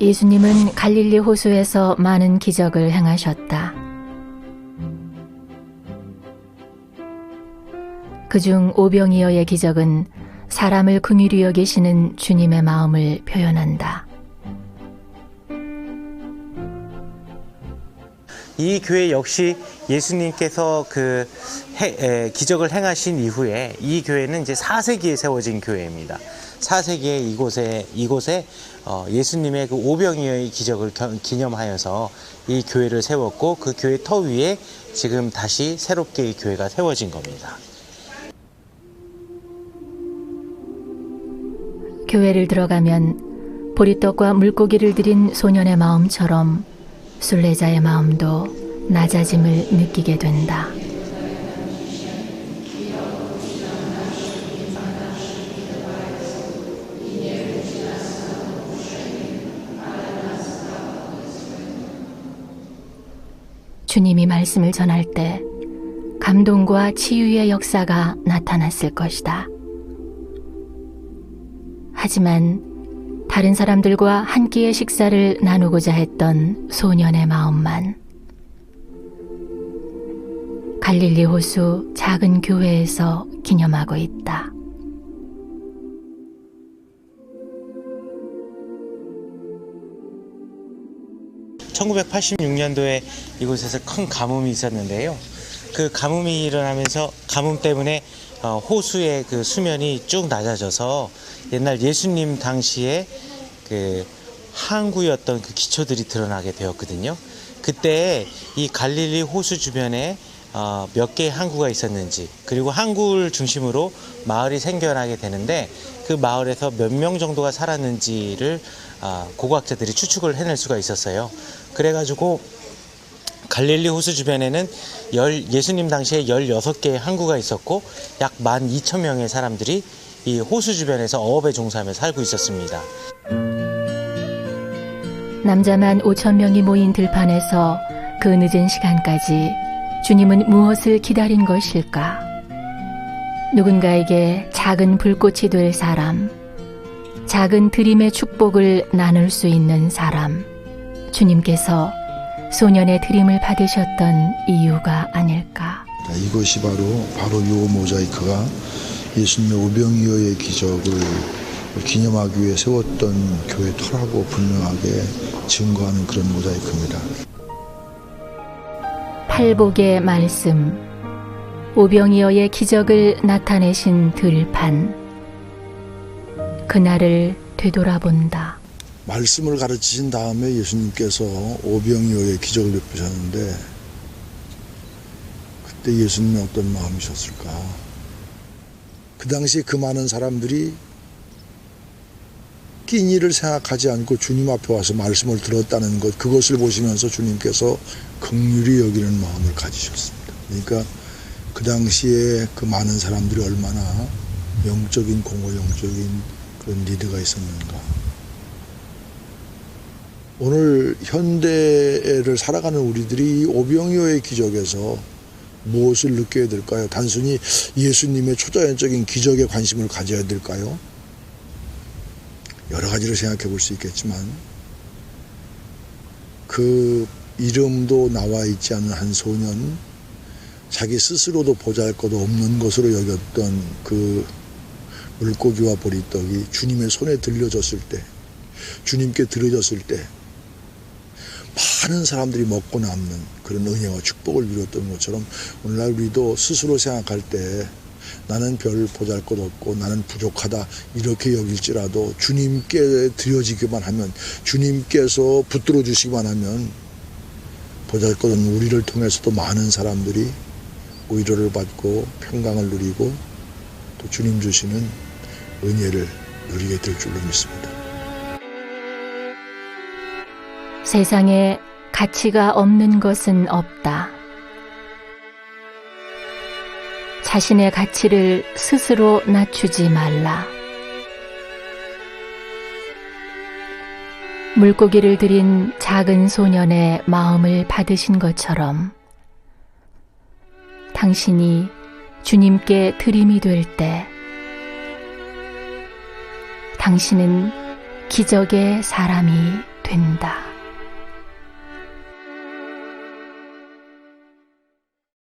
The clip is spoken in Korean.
예수님은 갈릴리 호수에서 많은 기적을 행하셨다. 그중 오병이어의 기적은 사람을 긍휼히 여기시는 주님의 마음을 표현한다. 이 교회 역시 예수님께서 그 해- 에, 기적을 행하신 이후에 이 교회는 이제 4세기에 세워진 교회입니다. 4세기에 이곳에 이곳에 어, 예수님의 그 오병이어의 기적을 겨- 기념하여서 이 교회를 세웠고 그 교회 터 위에 지금 다시 새롭게 이 교회가 세워진 겁니다. 교회를 들어가면 보리떡과 물고기를 드린 소년의 마음처럼 순례자의 마음도 낮아짐을 느끼게 된다. 주님이 말씀을 전할 때 감동과 치유의 역사가 나타났을 것이다. 하지만 다른 사람들과 한 끼의 식사를 나누고자 했던 소년의 마음만 갈릴리 호수 작은 교회에서 기념하고 있다. (1986년도에) 이곳에서 큰 가뭄이 있었는데요 그 가뭄이 일어나면서 가뭄 때문에 어, 호수의 그 수면이 쭉 낮아져서 옛날 예수님 당시에 그 항구였던 그 기초들이 드러나게 되었거든요. 그때 이 갈릴리 호수 주변에 어, 몇 개의 항구가 있었는지 그리고 항구를 중심으로 마을이 생겨나게 되는데 그 마을에서 몇 명 정도가 살았는지를 아, 고고학자들이 추측을 해낼 수가 있었어요. 그래가지고 갈릴리 호수 주변에는 열, 예수님 당시에 16개의 항구가 있었고 약 12,000명의 사람들이 이 호수 주변에서 어업에 종사하며 살고 있었습니다. 남자만 5천 명이 모인 들판에서 그 늦은 시간까지 주님은 무엇을 기다린 것일까? 누군가에게 작은 불꽃이 될 사람, 작은 드림의 축복을 나눌 수 있는 사람, 주님께서 소년의 드림을 받으셨던 이유가 아닐까? 자, 이것이 바로 바로 요 모자이크가 예수님의 오병이어의 기적을 기념하기 위해 세웠던 교회 터라고 분명하게 증거하는 그런 모자이크입니다. 팔복의 말씀, 오병이어의 기적을 나타내신 들판, 그날을 되돌아본다. 말씀을 가르치신 다음에 예수님께서 오병이어의 기적을 베푸셨는데 그때 예수님이 어떤 마음이셨을까? 그 당시에 그 많은 사람들이 끼니를 생각하지 않고 주님 앞에 와서 말씀을 들었다는 것 그것을 보시면서 주님께서 긍휼히 여기는 마음을 가지셨습니다. 그러니까 그 당시에 그 많은 사람들이 얼마나 영적인 공허 영적인 그런 리드가 있었는가. 오늘 현대를 살아가는 우리들이 이 오병이어의 기적에서 무엇을 느껴야 될까요? 단순히 예수님의 초자연적인 기적에 관심을 가져야 될까요? 여러 가지를 생각해 볼 수 있겠지만 그 이름도 나와 있지 않은 한 소년 자기 스스로도 보잘 것 없는 것으로 여겼던 그 물고기와 보리떡이 주님의 손에 들려졌을 때 주님께 들어졌을 때 많은 사람들이 먹고 남는 그런 은혜와 축복을 누렸던 것처럼 오늘날 우리도 스스로 생각할 때 나는 별 보잘 것 없고 나는 부족하다 이렇게 여길지라도 주님께 드려지기만 하면 주님께서 붙들어 주시기만 하면 보잘 것 없는 우리를 통해서도 많은 사람들이 위로를 받고 평강을 누리고 또 주님 주시는 은혜를 누리게 될 줄로 믿습니다. 세상에 가치가 없는 것은 없다. 자신의 가치를 스스로 낮추지 말라. 물고기를 들인 작은 소년의 마음을 받으신 것처럼 당신이 주님께 드림이 될 때 당신은 기적의 사람이 된다.